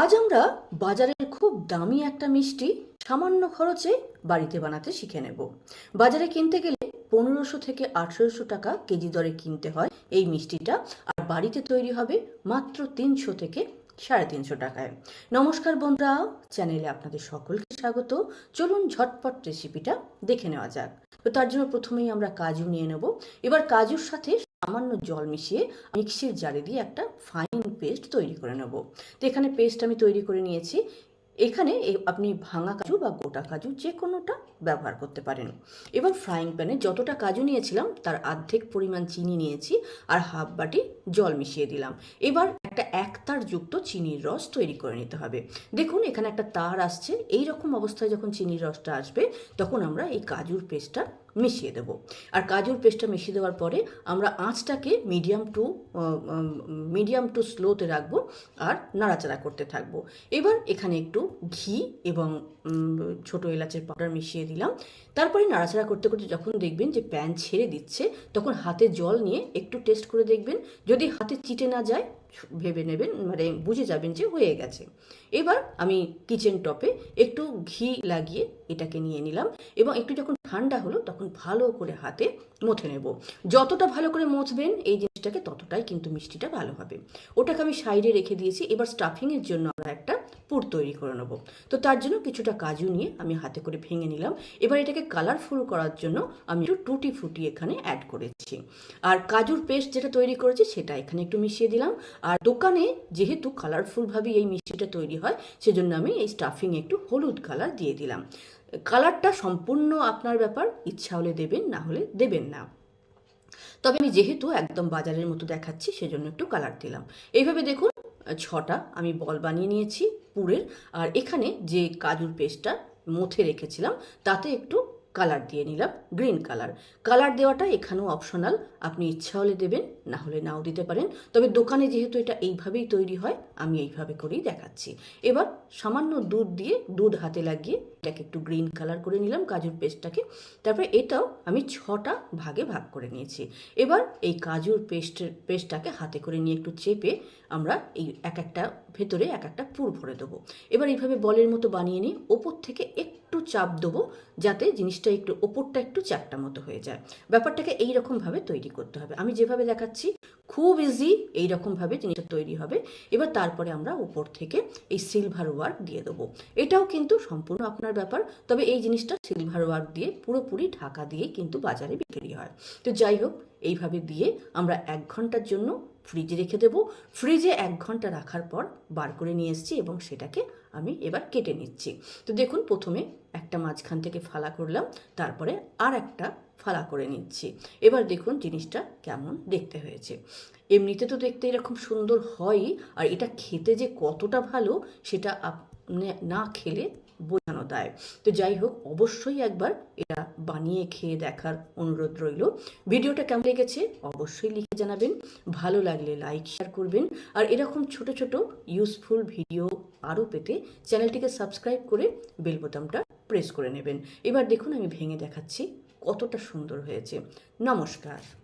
আজ আমরা বাজারের খুব দামি একটা মিষ্টি সামান্য খরচে বাড়িতে বানাতে শিখে নেব। বাজারে কিনতে গেলে পনেরোশো থেকে আঠেরোশো টাকা কেজি দরে কিনতে হয় এই মিষ্টিটা, আর বাড়িতে তৈরি হবে মাত্র তিনশো থেকে সাড়ে তিনশো টাকায়। নমস্কার বন্ধুরা, চ্যানেলে আপনাদের সকলকে স্বাগত। চলুন ঝটপট রেসিপিটা দেখে নেওয়া যাক। তো তার জন্য প্রথমেই আমরা কাজু নিয়ে নেব। এবার কাজুর সাথে সামান্য জল মিশিয়ে মিক্সির জারে দিয়ে একটা ফাইন পেস্ট তৈরি করে নেব। তো এখানে পেস্ট আমি তৈরি করে নিয়েছি। এখানে আপনি ভাঙা কাজু বা গোটা কাজু যে কোনোটা ব্যবহার করতে পারেন। এবার ফ্রাইং প্যানে যতটা কাজু নিয়েছিলাম, তার অর্ধেক পরিমাণ চিনি নিয়েছি আর হাফ বাটি জল মিশিয়ে দিলাম। এবার একটা একতার যুক্ত চিনির রস তৈরি করে নিতে হবে। দেখুন, এখানে একটা তার আসছে। এই রকম অবস্থায় যখন চিনির রসটা আসবে, তখন আমরা এই কাজুর পেস্টটা মিশিয়ে দেব। আর কাজুর পেস্টটা মিশিয়ে দেওয়ার পরে আমরা আঁচটাকে মিডিয়াম টু মিডিয়াম টু স্লোতে রাখব আর নাড়াচাড়া করতে থাকব। এবার এখানে একটু ঘি এবং ছোট এলাচের পাউডার মিশিয়ে দিলাম। তারপরে নাড়াচাড়া করতে করতে যখন দেখবেন যে প্যান ছেড়ে দিচ্ছে, তখন হাতে জল নিয়ে একটু টেস্ট করে দেখবেন। যদি হাতে চিটে না যায় ভেবে নেবেন মানে বুঝে যাবেন যে হয়ে গেছে। এবার আমি কিচেন টপে একটু ঘি লাগিয়ে এটাকে নিয়ে নিলাম এবং একটু যখন ঠান্ডা হলো তখন ভালো করে হাতে মথে নেব। যতটা ভালো করে মথবেন এই জিনিসটাকে ততটাই কিন্তু মিষ্টিটা ভালো হবে। ওটাকে আমি সাইডে রেখে দিয়েছি। এবার স্টাফিংয়ের জন্য আমরা একটা পুর তৈরি করে নেব। তো তার জন্য কিছুটা কাজু নিয়ে আমি হাতে করে ভেঙে নিলাম। এবার এটাকে কালারফুল করার জন্য আমি একটু টুটি ফুটি এখানে অ্যাড করেছি। আর কাজুর পেস্ট যেটা তৈরি করেছি সেটা এখানে একটু মিশিয়ে দিলাম। আর দোকানে যেহেতু কালারফুলভাবে এই মিষ্টিটা তৈরি হয়, সেজন্য আমি এই স্টাফিং একটু হলুদ কালার দিয়ে দিলাম। কালারটা সম্পূর্ণ আপনার ব্যাপার, ইচ্ছা হলে দেবেন, না হলে দেবেন না। তবে আমি যেহেতু একদম বাজারের মতো দেখাচ্ছি, সেজন্য একটু কালার দিলাম। এইভাবে দেখুন, ছটা আমি বল বানিয়ে নিয়েছি। পুরের। আর এখানে যে কাজুর পেস্টটা মথে রেখেছিলাম তাতে একটু কালার দিয়ে নিলাম গ্রিন কালার কালার দেওয়াটা এখানেও অপশনাল আপনি ইচ্ছা হলে দেবেন, না হলে নাও দিতে পারেন। তবে দোকানে যেহেতু এটা এইভাবেই তৈরি হয়, আমি এইভাবে করেই দেখাচ্ছি। এবার সামান্য দুধ দিয়ে দুধ হাতে লাগিয়ে এটাকে একটু গ্রিন কালার করে নিলাম কাজুর পেস্টটাকে। তারপরে এটাও আমি ছটা ভাগে ভাগ করে নিয়েছি। এবার এই কাজুর পেস্টের, পেস্টটাকে হাতে করে নিয়ে একটু চেপে আমরা এই এক একটা ভেতরে এক একটা পুর ভরে দেবো। এবার এইভাবে বলের মতো বানিয়ে নিয়ে ওপর থেকে একটু চাপ দেবো যাতে জিনিসটা একটু ওপরটা একটু চ্যাপটা মতো হয়ে যায়। ব্যাপারটাকে এই রকমভাবে তৈরি করতে হবে। আমি যেভাবে দেখাচ্ছি, খুব ইজি এই রকমভাবে জিনিসটা তৈরি হবে। এবার তারপরে আমরা উপর থেকে এই সিলভার ওয়ার্ক দিয়ে দেবো। এটাও কিন্তু সম্পূর্ণ আপনার ব্যাপার, তবে এই জিনিসটা সিলভার ওয়ার্ক দিয়ে পুরোপুরি ঢাকা দিয়ে কিন্তু বাজারে বিক্রি হয়। তো যাই হোক, এইভাবে দিয়ে আমরা এক ঘণ্টার জন্য ফ্রিজে রেখে দেবো। ফ্রিজে এক ঘণ্টা রাখার পর বার করে নিয়ে এসেছি এবং সেটাকে আমি এবার কেটে নিচ্ছি। তো দেখুন, প্রথমে একটা মাঝখান থেকে ফালা করলাম, তারপরে আর একটা ফালা করে নিচ্ছি। এবার দেখুন জিনিসটা কেমন দেখতে হয়েছে। এমনিতে তো দেখতে এরকম সুন্দর হয়ই আর এটা খেতে যে কতটা ভালো, সেটা আপনি না খেলে দেয় তো যাই হোক, অবশ্যই একবার এটা বানিয়ে খেয়ে দেখার অনুরোধ রইল। ভিডিওটা কেমন লেগেছে অবশ্যই লিখে জানাবেন। ভালো লাগলে লাইক, শেয়ার করবেন। আর এরকম ছোট ছোট ইউজফুল ভিডিও আরও পেতে চ্যানেলটিকে সাবস্ক্রাইব করে বেল বোতামটা প্রেস করে নেবেন। এবার দেখুন, আমি ভেঙে দেখাচ্ছি কতটা সুন্দর হয়েছে। নমস্কার।